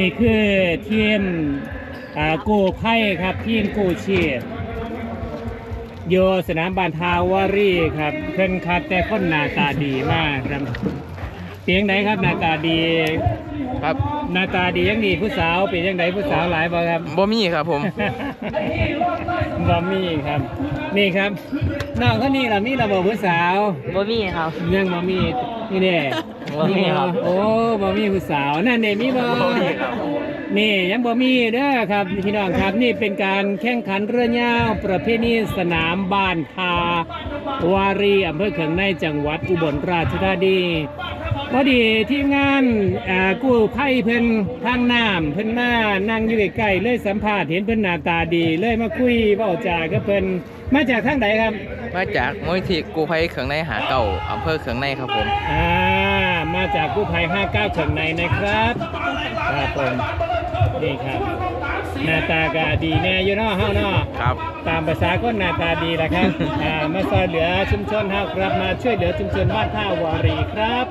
นี่คือทีมอ่ากู้ภัยครับทีมกู้ชีพโยสนามบานทาวารีครับเพิ่นคัดแต่คนหน้าตาดีมากครับเพียงไหนครับหน้าตาดีครับหน้าตาดียังดีผู้สาวเป็นยังไงผู้สาวหลายบ่ครับบ่มีครับผมบอมี่ครับ นี่ครับน้องเขานี่ล่ะมีระบบผู้สาวบ่มีครับยังบอมี่ นี่เด้บ่มีครับ โอ้บอมี่ผู้สาวนั่นเด้มีบ่บ่มีครับนี่ยังบอมี่เด้อครับพี่น้องครับนี่เป็นการแข่งขันเรือยาวประเพณีสนามบ้านทาวารีอำเภอเขืองในจังหวัดอุบลราชธานี พอดีทีมงานอ่ากู้ภัยเพิ่นทางน้ำเพิ่นมานั่งอยู่ใกล้ๆเลยสัมภาษณ์เห็นเพิ่นหน้าตาดี เลยมาคุยเว้าจากับเพิ่นมาจากทางใดครับ มาจากมูลนิธิกู้ภัยเขืองในหาเก่าอำเภอเขืองในครับผมอ่ามาจากกู้ภัย59เขิงในนะครับครับผมนี่ครับ หน้าตาก็ดีแน่อยู่เนาะเฮาเนาะ ครับ ตามภาษาคนหน้าตาดีแหละครับ อ่ามาช่วยเหลือชุมชนเฮาครับ มาช่วยเหลือชุมชนบ้านท่าวารีครับ